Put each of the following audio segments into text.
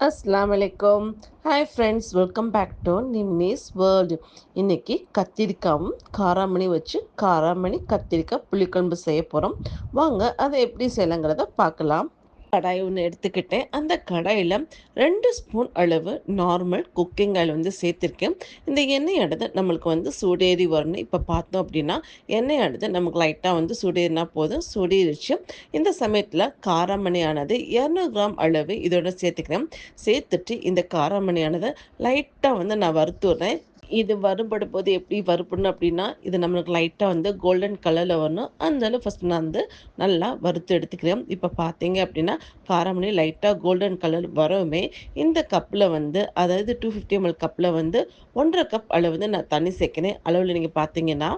அஸ்லாம் வலைக்கம் hi friends welcome back to Nimmi's world இன்றைக்கி கத்திரிக்காயும் காராமணி வச்சு காராமணி கத்திரிக்காய் புளிக்குழம்பு செய்ய போகிறோம் வாங்க அதை எப்படி செய்யலாங்கிறத பார்க்கலாம். கடாய் ஒன்று எடுத்துக்கிட்டேன். அந்த கடாயில் ரெண்டு ஸ்பூன் அளவு நார்மல் குக்கிங் ஆயில் வந்து சேர்த்துருக்கேன். இந்த எண்ணெய் நம்மளுக்கு வந்து சூடேறி வரணும். இப்போ பார்த்தோம் அப்படின்னா எண்ணெய் நமக்கு லைட்டாக வந்து சூடேறினா போதும் சூடேறிச்சு இந்த சமயத்தில் காரமணியானது இரநூறு கிராம் அளவு இதோட சேர்த்துக்கிறேன். சேர்த்துட்டு இந்த காரமணியானது லைட்டாக வந்து நான் வறுத்துடுறேன். இது வறுபடும் போது எப்படி வறுப்படணும் அப்படின்னா இது நம்மளுக்கு லைட்டாக வந்து கோல்டன் கலரில் வரணும். அதனால ஃபஸ்ட் நான் வந்து நல்லா வறுத்து எடுத்துக்கிறேன். இப்போ பார்த்தீங்க அப்படின்னா காரமணி லைட்டாக கோல்டன் கலர் வரவுமே இந்த கப்பில் வந்து அதாவது டூ ஃபிஃப்டி எம்எல் கப்பில் வந்து ஒன்றரை கப் அளவு வந்து நான் தண்ணி சேர்க்கிறேன். அளவில் நீங்கள் பார்த்தீங்கன்னா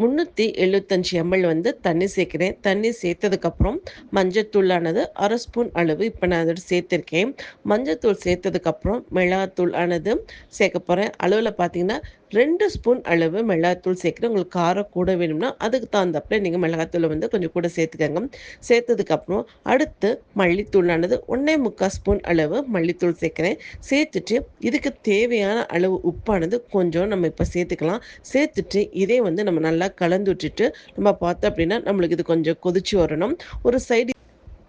முந்நூற்றி எழுபத்தஞ்சி எம்எல் வந்து தண்ணி சேர்க்குறேன். தண்ணி சேர்த்ததுக்கப்புறம் மஞ்சத்தூளானது அரை ஸ்பூன் அளவு. இப்போ நான் அதோட சேர்த்துருக்கேன். மஞ்சத்தூள் சேர்த்ததுக்கப்புறம் மிளகாத்தூள் ஆனது சேர்க்க போகிறேன் அளவில் பார்த்தீங்கன்னா ரெண்டு ஸ்பூன் அளவு மிளகாத்தூள் சேர்க்குறேன். உங்களுக்கு காரம் கூட வேணும்னா அதுக்கு தகுந்தப்பில் நீங்கள் மிளகாத்தூளை வந்து கொஞ்சம் கூட சேர்த்துக்கங்க. சேர்த்ததுக்கப்புறம் அடுத்து மல்லித்தூளானது ஒன்றே முக்கால் ஸ்பூன் அளவு மல்லித்தூள் சேர்க்குறேன். சேர்த்துட்டு இதுக்கு தேவையான அளவு உப்பானது கொஞ்சம் நம்ம இப்போ சேர்த்துக்கலாம். சேர்த்துட்டு இதே வந்து நம்ம நல்லா கலந்து விட்டுட்டு நம்ம பார்த்தோம் அப்படின்னா நம்மளுக்கு இது கொஞ்சம் கொதிச்சு வரணும். ஒரு சைடு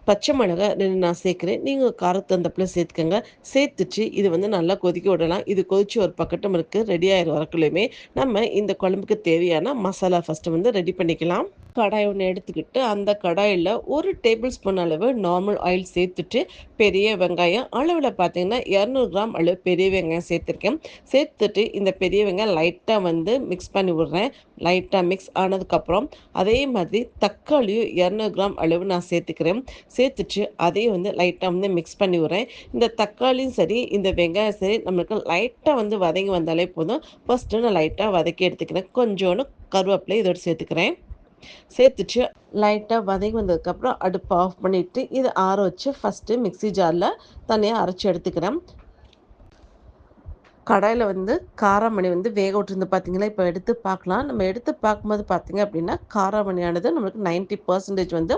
பச்சை மிளகா நான் சேர்க்குறேன். நீங்கள் காரத்து தந்தப்பில் சேர்த்துக்கோங்க. சேர்த்துட்டு இது வந்து நல்லா கொதிக்க விடலாம். இது கொதிச்சு ஒரு பக்கட்டும் இருக்குது ரெடி ஆகிற வரக்குள்ளேயுமே. நம்ம இந்த குழம்புக்கு தேவையான மசாலா ஃபஸ்ட்டு வந்து ரெடி பண்ணிக்கலாம். கடாய் ஒன்று எடுத்துக்கிட்டு அந்த கடாயில் ஒரு டேபிள் ஸ்பூன் அளவு நார்மல் ஆயில் சேர்த்துட்டு பெரிய வெங்காயம். அளவில் பார்த்தீங்கன்னா இரநூறு கிராம் அளவு பெரிய வெங்காயம் சேர்த்துருக்கேன். சேர்த்துட்டு இந்த பெரிய வெங்காயம் லைட்டாக வந்து மிக்ஸ் பண்ணி விட்றேன். லைட்டாக மிக்ஸ் ஆனதுக்கப்புறம் அதே மாதிரி தக்காளியும் இரநூறு கிராம் அளவு நான் சேர்த்துக்கிறேன். சேர்த்துட்டு அதையும் வந்து லைட்டாக வந்து மிக்ஸ் பண்ணி விட்றேன். இந்த தக்காளியும் சரி இந்த வெங்காயம் சரி நம்மளுக்கு லைட்டாக வந்து வதங்கி வந்தாலே போதும். ஃபஸ்ட்டு நான் லைட்டாக வதக்கி எடுத்துக்கிறேன். கொஞ்சோன்னு கருவேப்பிலை இதோடு சேர்த்துக்கிறேன். சேர்த்துட்டு லைட்டாக வதங்கி வந்ததுக்கப்புறம் அடுப்பை ஆஃப் பண்ணிவிட்டு இதை ஆற வச்சு ஃபஸ்ட்டு மிக்சி ஜாரில் தனியாக அரைச்சி எடுத்துக்கிறேன். கடாயில் வந்து காராமணி வந்து வேக விட்டுருந்து பார்த்தீங்களா இப்போ எடுத்து பார்க்கலாம் நம்ம எடுத்து பார்க்கும்போது பார்த்தீங்க அப்படின்னா காராமணியானது நம்மளுக்கு நைன்ட்டி பர்சன்டேஜ் வந்து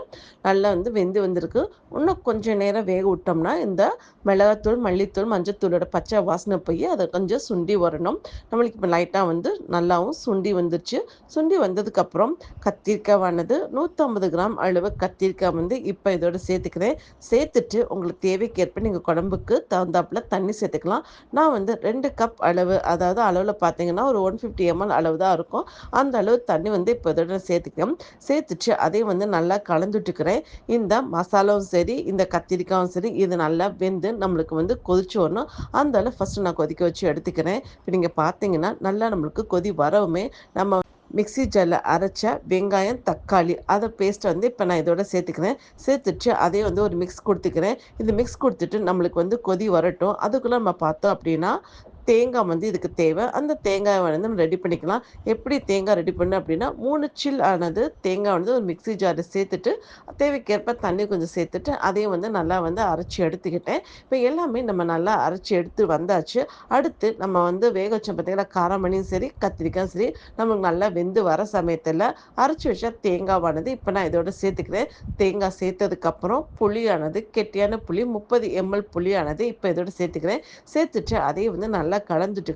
நல்லா வந்து வெந்து வந்திருக்கு. இன்னும் கொஞ்சம் நேரம் வேக விட்டோம்னா இந்த மிளகாத்தூள் மல்லித்தூள் மஞ்சத்தூளோட பச்சை வாசனை போய் அதை கொஞ்சம் சுண்டி வரணும். நம்மளுக்கு இப்போ லைட்டாக வந்து நல்லாவும் சுண்டி வந்துருச்சு. சுண்டி வந்ததுக்கப்புறம் கத்திரிக்காயானது நூற்றம்பது கிராம் அளவு கத்திரிக்காய் வந்து இப்போ இதோட சேர்த்துக்கிறேன். சேர்த்துட்டு உங்களுக்கு தேவைக்கேற்ப நீங்கள் குழம்புக்கு தகுந்தாப்பில் தண்ணி சேர்த்துக்கலாம். நான் வந்து ரெண்டு கப் அளவு அதாவது அளவில் பார்த்தீங்கன்னா ஒரு ஒன் ஃபிஃப்டி எம்எல் அளவு தான் இருக்கும். அந்த அளவு தண்ணி வந்து இப்போ இதோட சேர்த்துக்கணும் சேர்த்துட்டு அதையும் வந்து நல்லா கலந்துட்டுக்கிறேன். இந்த மசாலாவும் சரி இந்த கத்திரிக்காயும் சரி இது நல்லா வெந்து நம்மளுக்கு வந்து கொதிச்சு வரணும். அந்த அளவு ஃபஸ்ட்டு நான் கொதிக்க வச்சு எடுத்துக்கிறேன். இப்போ நீங்கள் பார்த்தீங்கன்னா நல்லா நம்மளுக்கு கொதி வரவுமே நம்ம மிக்சி ஜாரில் அரைச்ச வெங்காயம் தக்காளி அதை பேஸ்ட்டை வந்து இப்போ நான் இதோட சேர்த்துக்கிறேன். சேர்த்துட்டு அதே வந்து ஒரு மிக்ஸ் கொடுத்துக்கிறேன். இந்த மிக்ஸ் கொடுத்துட்டு நம்மளுக்கு வந்து கொதி வரட்டும். அதுக்குள்ளே நம்ம பார்த்தோம் அப்படின்னா தேங்காய் வந்து இதுக்கு தேவை. அந்த தேங்காயை வந்து நம்ம ரெடி பண்ணிக்கலாம். எப்படி தேங்காய் ரெடி பண்ணு அப்படின்னா மூணு சில் ஆனது தேங்காய் வந்து ஒரு மிக்சி ஜாரில் சேர்த்துட்டு தேவைக்கேற்ப தண்ணி கொஞ்சம் சேர்த்துட்டு அதையும் வந்து நல்லா வந்து அரைச்சி எடுத்துக்கிட்டேன். இப்போ எல்லாமே நம்ம நல்லா அரைச்சி எடுத்து வந்தாச்சு. அடுத்து நம்ம வந்து வேக வச்சோம் பார்த்தீங்கன்னா காரமணியும் சரி கத்திரிக்காயும் சரி நமக்கு நல்லா வெந்து வர சமயத்தில் அரைச்சி வச்சா தேங்காவானது இப்போ நான் இதோட சேர்த்துக்கிறேன். தேங்காய் சேர்த்ததுக்கப்புறம் புளியானது கெட்டியான புளி முப்பது எம்எல் புளியானது இப்போ இதோட சேர்த்துக்கிறேன். சேர்த்துட்டு அதையும் வந்து நல்லா நல்லா கலந்துட்டு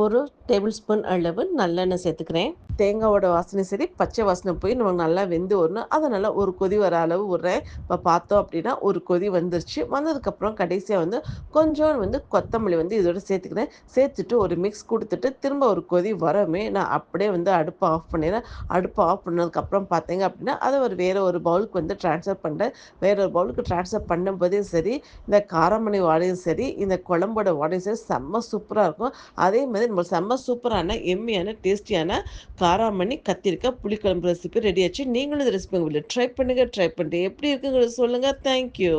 ஒரு டேபிள் ஸ்பூன் அளவு நல்லெண்ணெய் சேர்த்துக்கிறேன். தேங்காவோட வாசனை சரி பச்சை வாசனை போய் நமக்கு நல்லா வெந்து வரணும். நல்லா ஒரு கொதி வர அளவு விட்றேன் இப்போ பார்த்தோம் அப்படின்னா ஒரு கொதி வந்துருச்சு. வந்ததுக்கப்புறம் கடைசியாக வந்து கொஞ்சம் வந்து கொத்தமல்லி வந்து இதோட சேர்த்துக்கிறேன். சேர்த்துட்டு ஒரு மிக்ஸ் கொடுத்துட்டு திரும்ப ஒரு கொதி வரமே நான் அப்படியே வந்து அடுப்பை ஆஃப் பண்ணிடுறேன். அடுப்பை ஆஃப் பண்ணதுக்கப்புறம் பார்த்தீங்க அப்படின்னா அதை ஒரு வேறு ஒரு பவுலுக்கு வந்து ட்ரான்ஸ்ஃபர் பண்ணுறேன் வேற ஒரு பவுலுக்கு ட்ரான்ஸ்ஃபர் பண்ணும்போதே சரி இந்த காரமணி வாடையும் சரி இந்த குழம்போட வாடையும் சரி செம்ம சூப்பராக இருக்கும். அதே மாதிரி நம்ம செம்ம சூப்பரான எம்மியான டேஸ்டியான காராமணி கத்திரிக்காய் புளிக்குழம்பு ரெசிபி ரெடி ஆச்சு. நீங்களும் இந்த ரெசிபி உங்களை ட்ரை பண்ணுங்கள் ட்ரை பண்ணிட்டு எப்படி இருக்குங்கிறத சொல்லுங்கள் தேங்க்யூ